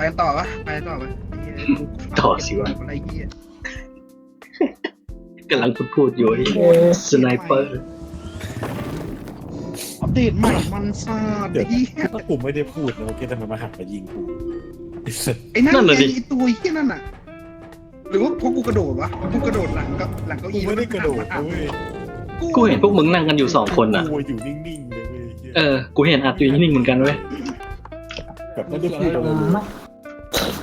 ไปกันต่อวะไปกันต่อวะไอ้เหี้ยกูต่อสิวะ อะไรเหี้ยกำลังพูดพูดอยู่ไอ้เออสไนเปอร์อัปเดตใหม่มันซาดเดี๋ไอ้ยวเหี้ยถ้ากูไม่ได้พูดนะเมื่อกี้ทำไมมาหักมายิงกูไอ้สัสไอ้นั่นไงไอ้ตัวเหี้ยนั่นน่ะ หรือว่าพวกกูกระโดดวะพวกกูกระโดดหลังกับหลังเก้ากูอี้ไม่ได้กระโดดแล้วเว้ยกูเห็นพวกมึงนั่งกันอยู่สองคนอะ กูอยู่นิ่งๆเลยเว้ยเหี้ยเออ กูเห็นอัดอยู่นิ่งๆเหมือนกันเว้ย แบบไม่ได้เสียพูงดลอะไรมเลยมั้ง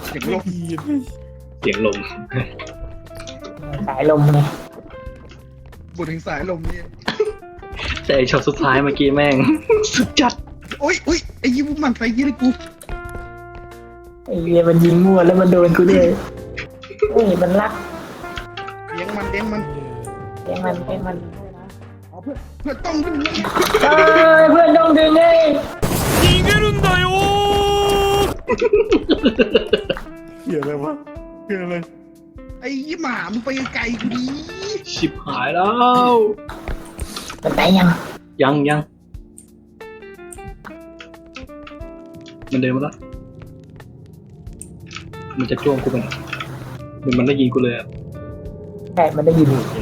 เสียงไม่ลมดีเลยเสียงลมสายลมไงบนถึงสายลมเนี่ยแต่ไอช็อตสุดท้ายเมื่อกี้แม่ง สุดจัดโอ๊ยโอ๊ยไอ้ยี่พวกมันไปยี่เลยกูไอ้เหี้ยมันยิงมั่วแล้วมันโดนกูด้วยเฮ้ยมันรักเลี้ยงมันเลี้ยงมันเลี้ยงมันเลี้ยงมันเอาเพื่อนเพื่อนต้องดึงเนี่ยเอ้ยเพื่อนต้องดึงไง เหี้ยอะไรวะเหี้ยอะไรไอ้ยี่หมามึงไปไกลๆกูดีชิบหายแล้ว มันตายยังยังยังมันเดินมาแล้ว มันจะจ้วงกูไปนะมันมันได้ยินกูเลยอะใช่มันได้ยินโอเค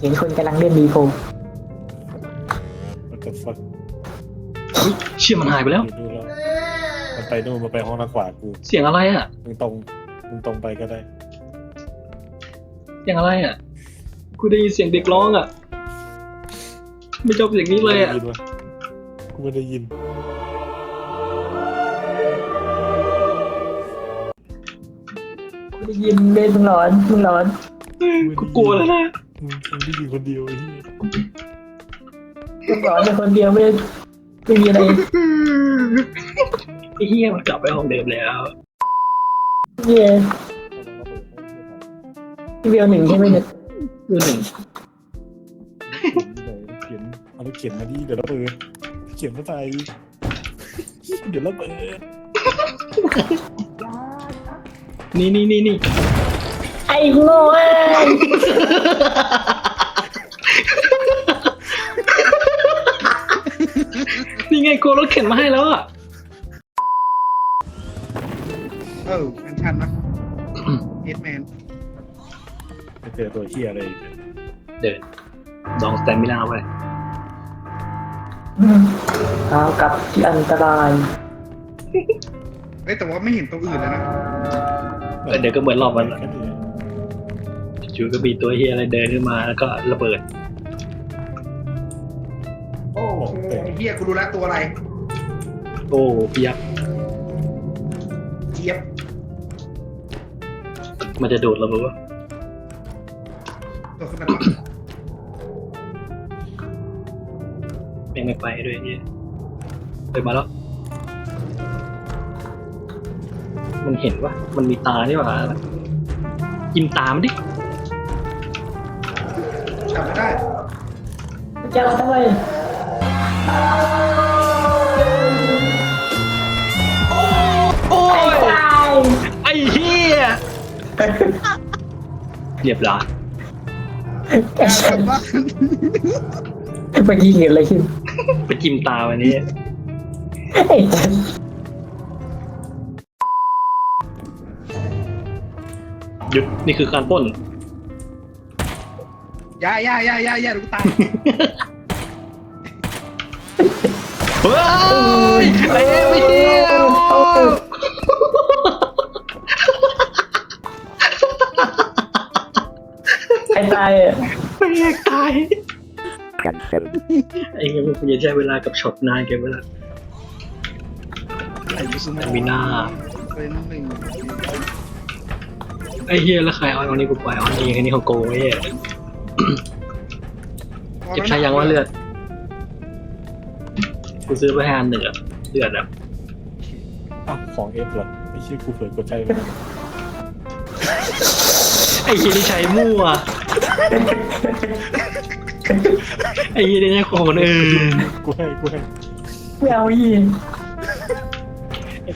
เห็นคนกำลังเล่นดีโฟมันจะฟัก เฮ้ยเชี่ยมันหายไปแล้วดูแล้วมันไปนู่นมันไปห้องทางขวากูเสียงอะไรอะ มึงตรงมึงตรงไปก็ได้ เสียงอะไรอะ กูได้ยินเสียงเด็กร้องอะ ไม่ชอบเสียงนี้เลยอะได้นวกูไม่ได้ยินไม่ได้ยินเล่นมึงหลอนมึงหลอนกูกลัวแล้วนะมึงมึงได้ยินคนเดียวไอ้เหี้ย มึงหลอนเป็นคนเดียวไม่ได้ ไม่มีอะไรไอ้เฮียมันกลับไปห้องเดิมแล้วเหี้ยพี่เบลหนึ่งใช่ไหมเนี่ยคือหนึ่งเขียนเอารถเขียนมาดิเดี๋ยวเราเปิดเขียนมาใส่เดี๋ยวเราเปิดนี่นี่นี่นี่ไอ้โง่ กูเอารถเข็นมาให้แล้วอะเออแมนชั่นนะเอ็ดแมนไปเจอตัวเฮียอะไรอีกเนี่ยเดินลองสแตนมิลาไว้อืมเอากลับที่อันตรายเอ้ยแต่ว่าไม่เห็นตัวอื่นแล้วนะเออเดี๋ยวก็เหมือนรอบมันแค่นี้จู่ๆก็มีตัวเฮียอะไรเดินขึ้นมาแล้วก็ระเบิด หี้ยกูรู้แล้วตัวอะไรโอ้เพียบเจี๊ยบมันจะโดดเราปะวะตัวขึ้นมาแม่งไม่ไปด้วยเนี่ยไปมาแล้ว มันเห็นว่ามันมีตานี่หว่ากินตามนดิจำไม่ได้ จะเอาทำไม โอ้ไอ้ยตายไอ้เฮียเรียบร้อยไอ้กลัสับสบ้านเมื่อกี้เกิดอะไรขึ้นไปจิ้มตาวันนี้ ไอ้สัสหยุดนี่คือการปล้น อย่าอย่าอย่าอย่าอย่าดูตาย เฮ้ยเอ้ยไม่เที่ยวไอ้ตายอะไม่อยากตาย Confirm. ไอ้เงี้ยมันจะใช้เวลากับช็อตนานเกินไปละไอ้สมองมีหน้าเป็นหนึ่งไอ้เฮียแล้วใครเอาอันนี้กูไปเอาอันนี้อันนี้ของโกไอ้เฮียเก็บใช้ยังว่าเลือด กูซื้อไปให้อันหนึ่งอะเลือดอะอ้าวของเอฟเหรอไอ้เชี่ยกูเผลอกดใจไปไอ้เฮียที่ใช้มั่ว ไอ้เฮียที่ใช้ของคนอื่นกูให้กูให้ไม่เอาอีก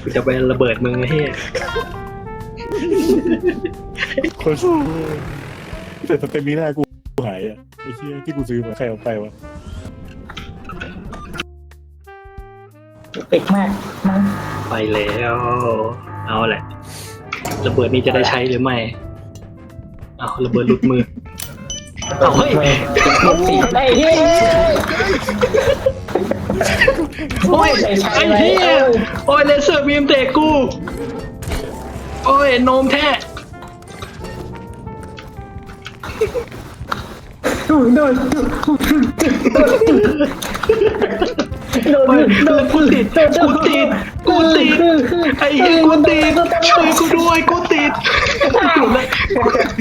กูจะไประเบิดมึงไอ้เฮียคนสู้แต่สเตมิน่ากูหายอะไอ้เชี่ยที่กูซื้อมาใครเอาไปวะ เป็กมากมั้งไปแล้ว เอาแหละ ระเบิดนี้จะได้ใช้หรือไม่ เอาระเบิดหลุดมือ เอาเฮ้ยไอ้เหี้ยโอ้ยไอ้เหี้ยโอ้ยเลเซอร์บีมเตะกู โอ้ยโนมแท้โดนโดนโด โอ้ยนโดนกูติดกูติดกูติดไอ้เหี้ยกูติดช่วยกูด้วยกูติดกูติดเลย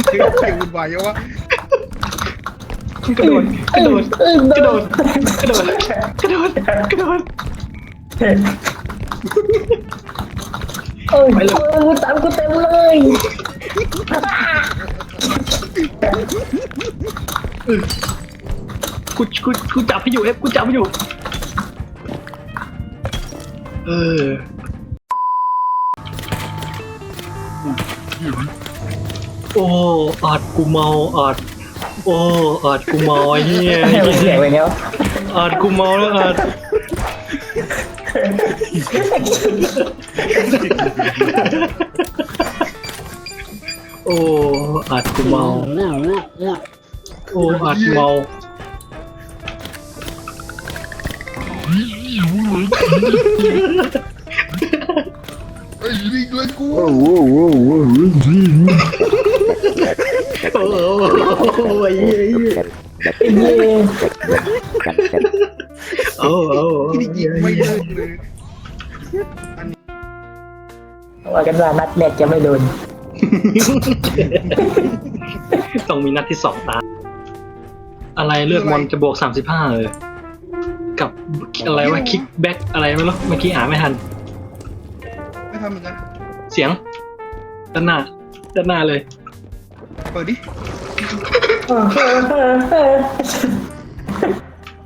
เสียงเสียงวุ่นวายเยอะวะกระโดดกระโดดกระโดดกระโดดกระโดดกระโดดโอ้ยกูตามกูเต็มเลยกูกูกูจับให้อยู่เอฟกูจับให้อยู่ เออโอ้อาจกูเมาอาจโอ้อาจกูเมาไอ้เฮียเสียงไปแล้วอาจกูเมาแล้วอาจโอ้อาจกูเมาโอ้อาจเมา ไอ้ลิงเลยกูโอ้โหไอ้เหี้ยไอ้เหี้ยโอ้โหยิงไม่เลิกเลยว่ากันว่านัดแรกจะไม่โดนต้องมีนัดที่สองตาอะไรเลือดมอนจะบวกสามสิบห้าเลย กับอะไรวะคิกแบ็กอะไรไม่รู้เมื่อกี้อ่านไม่ทัน ไม่ทำเหมือนกันเสียงด้านหน้าด้านหน้าเลย เปิดดิ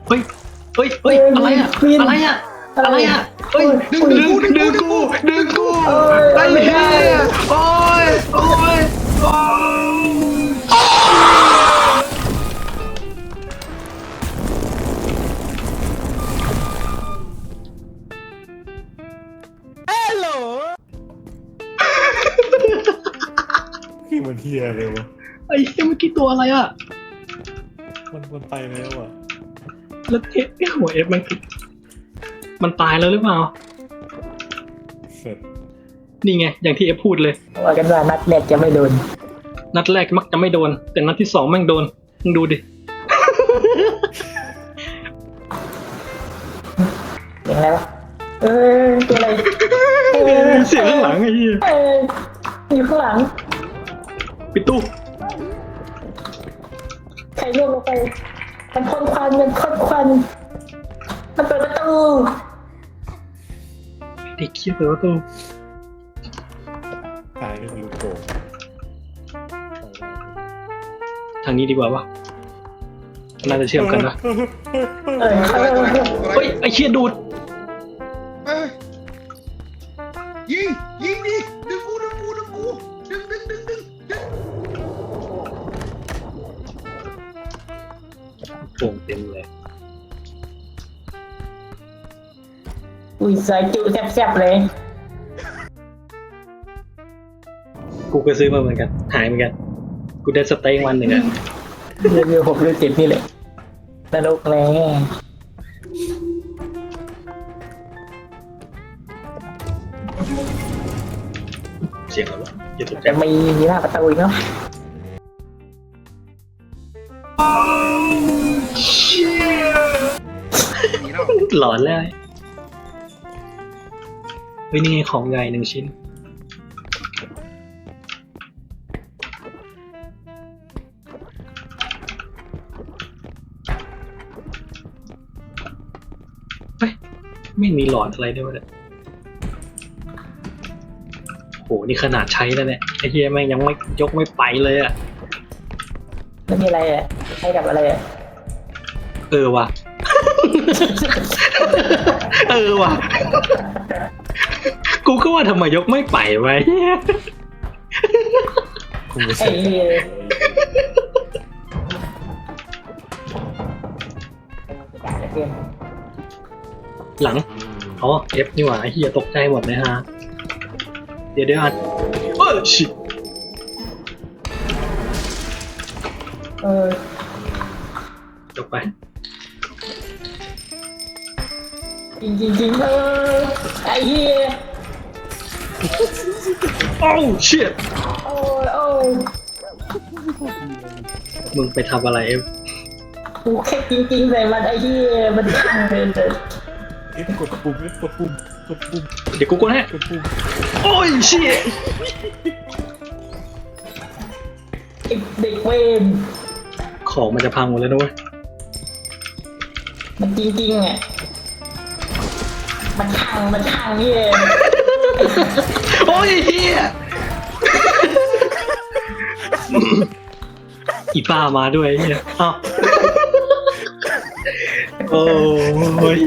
เฮ้ยเฮ้ยเฮ้ยอะไรอะอะไรอะอะไรอะเฮ้ยดึงดึงดึงกูดึงกูไอ้เหี้ย ไอ้เหี้ยเมื่อกี้ตัวอะไรอะมันมันไปแล้วอะแล้วเทปไอ้หัวเอฟมันคือมันตายแล้วหรือเปล่า เสร็จนี่ไง อย่างที่เอฟพูดเลย ว่ากันว่านัดแรกจะไม่โดน นัดแรกมักจะไม่โดน แต่นัดที่สองแม่งโดนมึงดูดิเสียงอะไรวะ เออตัวอะไรเออเสียงข้างหลังไอ้เหี้ยเอออยู่ข้างหลัง ปิดตู้ใคร ล่วงลงไป มันพ่นควันมันพ่นควัน มันเปิดประตูเด็กเคียเปิดประตูตายก็คือลูกโป่งทางนี้ดีกว่าวะน่าจะเชื่อมกันนะเอออะไรตัวไหนเฮ้ยไอ้เคียดูด โป่งเต็มเลย อุ้ยสายจูแซ่บๆเลย กูก็ซื้อมาเหมือนกัน หายเหมือนกัน กูได้สเต็กวันหนึ่งอะเรีวิวหกเรีวิวเจ็ดนี่แหละนรกแล้เสียงอะไรวะอย่าตกใจ จะมีมีหน้าประตูอีกเนาะ มีแล้วหลอนแล้วเฮ้ยนี่ไงของใหญ่หนึ่งชิ้น เฮ้ย ไม่มีหลอดอะไรด้วยวะเนี่ยโห นี่ขนาดใช้แล้วเนี่ย ไอ้เฮียแม่งยังไม่ยกไม่ไปเลยอะแล้วมีอะไรอะให้กับอะไรอะ เออว่ะ เออว่ะ กูก็ว่าทำไมยกไม่ไปไว้คงจะไอ้เสร็จเหี้ยจ่ายเหลือเกินหลัง อ๋อ F นี่หว่าไอ้เฮียตกใจหมดเลยฮะ เดี๋ยวเดี๋ยวอันเออชิเออจบไป จริงจริงจริงเออไอ้เหี้ยโอ้ชิโอ้ยโอ้ยมึงไปทำอะไร F กูแค่จริงจริงๆใส่มันไอ้เหี้ยมันขังเลยเลยเอ๊ะกดปุ่มเอ๊ะกดปุ่มกดปุ่มเดี๋ยวกูกดให้กดปุ่มโอ้ยชิไอ้เด็กเวนของมันจะพังหมดแล้วนะเว้ยมันจริงจริงๆอะ มันขังมันขังนี่เองโอ้ยเฮียอีป้ามาด้วยอ้เฮียเอ้าโอ้ย